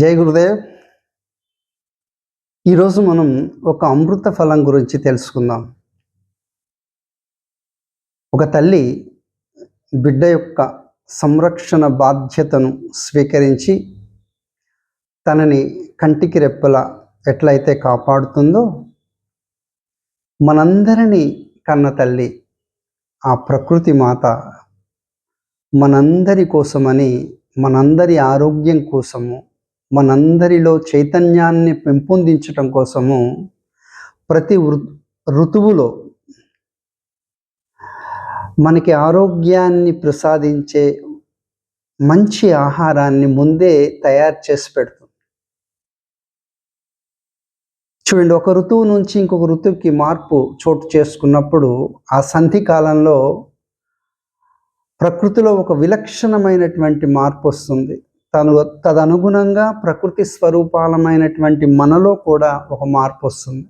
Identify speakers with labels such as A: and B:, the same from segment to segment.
A: జై గురుదేవ్. ఈరోజు మనం ఒక అమృత ఫలం గురించి తెలుసుకుందాం. ఒక తల్లి బిడ్డ యొక్క సంరక్షణ బాధ్యతను స్వీకరించి తనని కంటికి రెప్పల ఎట్లయితే కాపాడుతుందో మనందరినీ కన్న తల్లి ఆ ప్రకృతి మాత మనందరి కోసమని మనందరి ఆరోగ్యం కోసము మనందరిలో చైతన్యాన్ని పెంపొందించటం కోసము ప్రతి వృ- ఋతువులో మనకి ఆరోగ్యాన్ని ప్రసాదించే మంచి ఆహారాన్ని ముందే తయారు చేసి పెడుతుంది. చూడండి ఒక ఋతువు నుంచి ఇంకొక ఋతువుకి మార్పు చోటు చేసుకున్నప్పుడు ఆ సంధి కాలంలో ప్రకృతిలో ఒక విలక్షణమైనటువంటి మార్పు వస్తుంది. తను తదనుగుణంగా ప్రకృతి స్వరూపాలమైనటువంటి మనలో కూడా ఒక మార్పు వస్తుంది.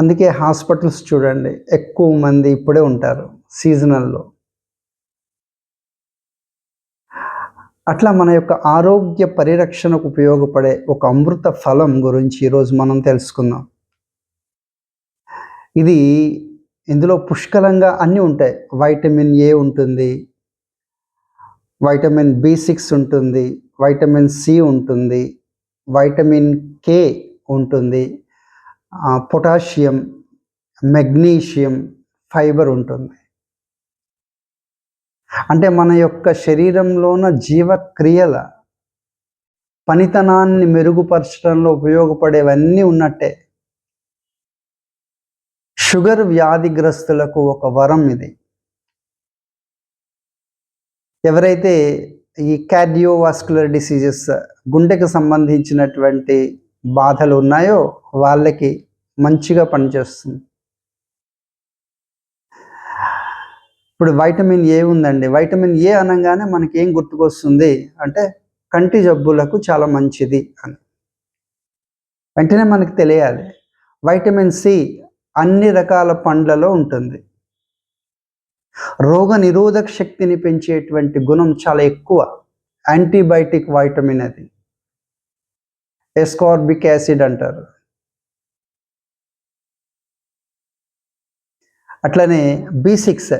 A: అందుకే హాస్పిటల్స్ చూడండి ఎక్కువ మంది ఇప్పుడే ఉంటారు సీజనల్లో. అట్లా మన యొక్క ఆరోగ్య పరిరక్షణకు ఉపయోగపడే ఒక అమృత ఫలం గురించి ఈరోజు మనం తెలుసుకుందాం. ఇది ఇందులో పుష్కలంగా అన్నీ ఉంటాయి. వైటమిన్ ఏ ఉంటుంది వైటమిన్ బి సిక్స్ ఉంటుంది వైటమిన్ సి ఉంటుంది వైటమిన్ కే ఉంటుంది పొటాషియం మెగ్నీషియం ఫైబర్ ఉంటుంది. అంటే మన యొక్క శరీరంలోన జీవక్రియల పనితనాన్ని మెరుగుపరచడంలో ఉపయోగపడేవన్నీ ఉన్నట్టే. షుగర్ వ్యాధిగ్రస్తులకు ఒక వరం ఇది. ఎవరైతే ఈ కార్డియోవాస్కులర్ డిసీజెస్ గుండెకు సంబంధించినటువంటి బాధలు ఉన్నాయో వాళ్ళకి మంచిగా పనిచేస్తుంది. ఇప్పుడు వైటమిన్ ఏ ఉందండి. వైటమిన్ ఏ అనగానే మనకి ఏం గుర్తుకొస్తుంది అంటే కంటి జబ్బులకు చాలా మంచిది అని. వెంటనే మనకు తెలియాలి. వైటమిన్ సి అన్ని రకాల పండ్లలో ఉంటుంది. రోగ నిరోధక శక్తిని పెంచేటువంటి గుణం చాలా ఎక్కువ. యాంటీబయాటిక్ వైటమిన్ అది. ఎస్కార్బిక్ యాసిడ్ అంటారు. అట్లనే బి సిక్స్.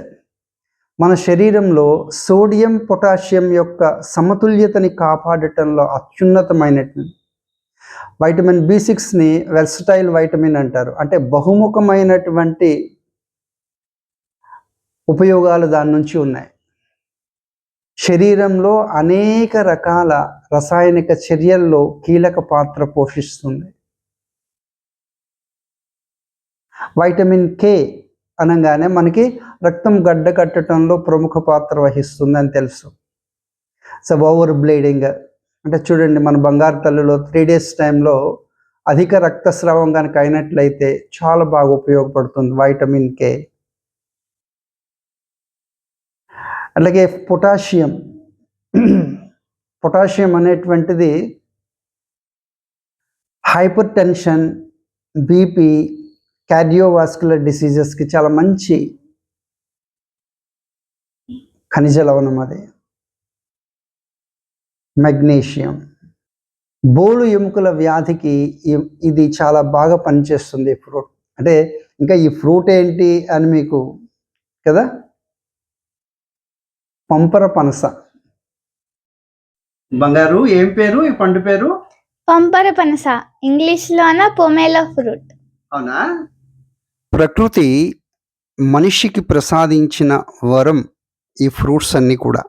A: మన శరీరంలో సోడియం పొటాషియం యొక్క సమతుల్యతని కాపాడటంలో అత్యున్నతమైనటువంటి వైటమిన్ బి సిక్స్ని వెల్సటైల్ వైటమిన్ అంటారు. అంటే బహుముఖమైనటువంటి ఉపయోగాలు దాని నుంచి ఉన్నాయి. శరీరంలో అనేక రకాల రసాయనిక చర్యల్లో కీలక పాత్ర పోషిస్తుంది. వైటమిన్ కే అనగానే మనకి రక్తం గడ్డ కట్టడంలో ప్రముఖ పాత్ర వహిస్తుంది అని తెలుసు. సో ఓవర్ బ్లీడింగ్ అంటే చూడండి మన బంగారు తల్లిలో త్రీ డేస్ టైంలో అధిక రక్తస్రావం కనుక అయినట్లయితే చాలా బాగా ఉపయోగపడుతుంది వైటమిన్ కే. అలాగే పొటాషియం. పొటాషియం అనేటువంటిది హైపర్ టెన్షన్ బీపీ కార్డియోవాస్కులర్ డిసీజెస్కి చాలా మంచి ఖనిజ లవణం అది. మెగ్నీషియం. బోలు ఎముకల వ్యాధికి ఇది చాలా బాగా పనిచేస్తుంది ఫ్రూట్. అంటే ఇంకా ఈ ఫ్రూట్ ఏంటి అని మీకు కదా? పంపర పనస. బంగారు ఏం పేరు ఈ పండు పేరు?
B: పంపర పనస ఇంగ్లీష్లోన పొమేలో ఫ్రూట్.
A: అవునా? ప్రకృతి మనిషికి ప్రసాదించిన వరం ఈ ఫ్రూట్స్ అన్నీ కూడా.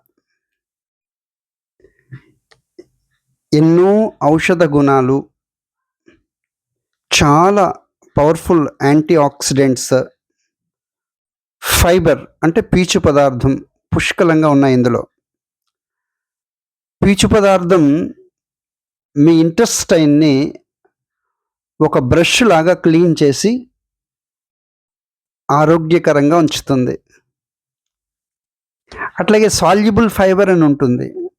A: ఎన్నో ఔషధ గుణాలు చాలా పవర్ఫుల్ యాంటీ ఆక్సిడెంట్స్ ఫైబర్ అంటే పీచు పదార్థం పుష్కలంగా ఉన్నాయి ఇందులో. పీచు పదార్థం మీ ఇంటెస్టైన్ని ఒక బ్రష్ లాగా క్లీన్ చేసి ఆరోగ్యకరంగా ఉంచుతుంది. అట్లాగే సాల్యుబుల్ ఫైబర్ అని ఉంటుంది.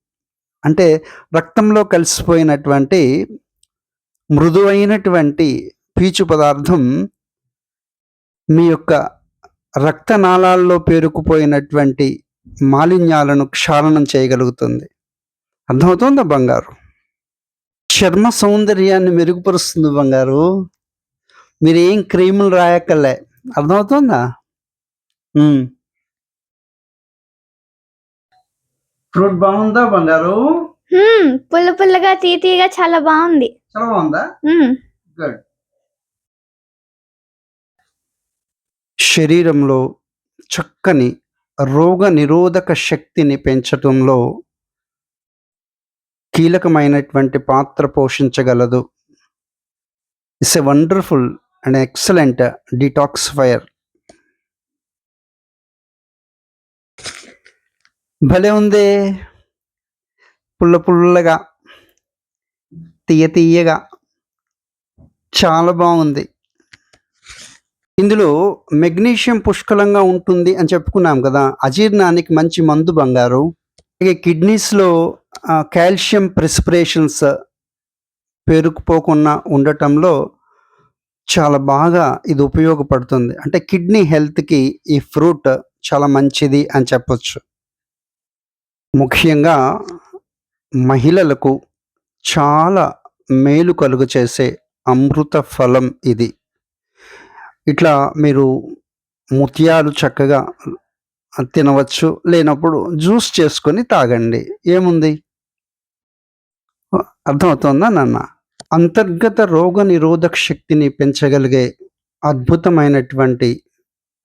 A: అంటే రక్తంలో కలిసిపోయినటువంటి మృదువైనటువంటి పీచు పదార్థం మీ యొక్క రక్తనాళాల్లో పేరుకుపోయినటువంటి మాలిన్యాలను క్షాళనం చేయగలుగుతుంది. అర్థమవుతుందా బంగారు? చర్మ సౌందర్యాన్ని మెరుగుపరుస్తుంది బంగారు. మీరు ఏం క్రీములు రాయక్కర్లే. అర్థమవుతుందా. ఫ్రూట్ బాగుందా బంగారు?
B: పుల్ల పుల్లగా తీతీగా చాలా బాగుంది.
A: చాలా బాగుందా? గుడ్. శరీరంలో చక్కని రోగ నిరోధక శక్తిని పెంచటంలో కీలకమైనటువంటి పాత్ర పోషించగలదు. It's a wonderful and excellent detoxifier భలే ఉందే. పుల్ల పుల్లగా తీయ తీయగా చాలా బాగుంది. ఇందులో మెగ్నీషియం పుష్కలంగా ఉంటుంది అని చెప్పుకున్నాం కదా. అజీర్ణానికి మంచి మందు బంగారు. అలాగే కిడ్నీస్లో కాల్షియం ప్రిస్పిరేషన్స్ పేరుకుపోకుండా ఉండటంలో చాలా బాగా ఇది ఉపయోగపడుతుంది. అంటే కిడ్నీ హెల్త్కి ఈ ఫ్రూట్ చాలా మంచిది అని చెప్పొచ్చు. ముఖ్యంగా మహిళలకు చాలా మేలు కలుగు చేసే అమృత ఫలం ఇది. ఇట్లా మీరు ముత్యాలు చక్కగా తినవచ్చు. లేనప్పుడు జ్యూస్ చేసుకొని తాగండి. ఏముంది? అర్థమవుతుందా నాన్న? అంతర్గత రోగ నిరోధక శక్తిని పెంచగలిగే అద్భుతమైనటువంటి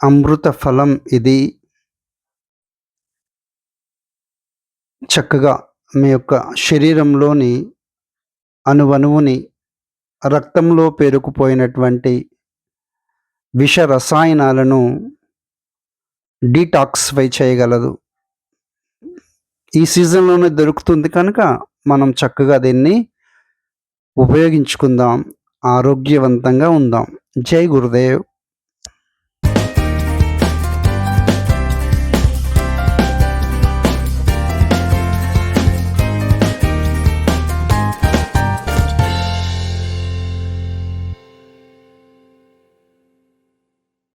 A: అమృత ఫలం ఇది. చక్కగా మీ యొక్క శరీరంలోని అణువణువుని రక్తంలో పేరుకుపోయినటువంటి విష రసాయనాలను డీటాక్స్ఫై చేయగలదు. ఈ సీజన్లోనే దొరుకుతుంది కనుక మనం చక్కగా దీన్ని ఉపయోగించుకుందాం. ఆరోగ్యవంతంగా ఉందాం. జై గురుదేవ్.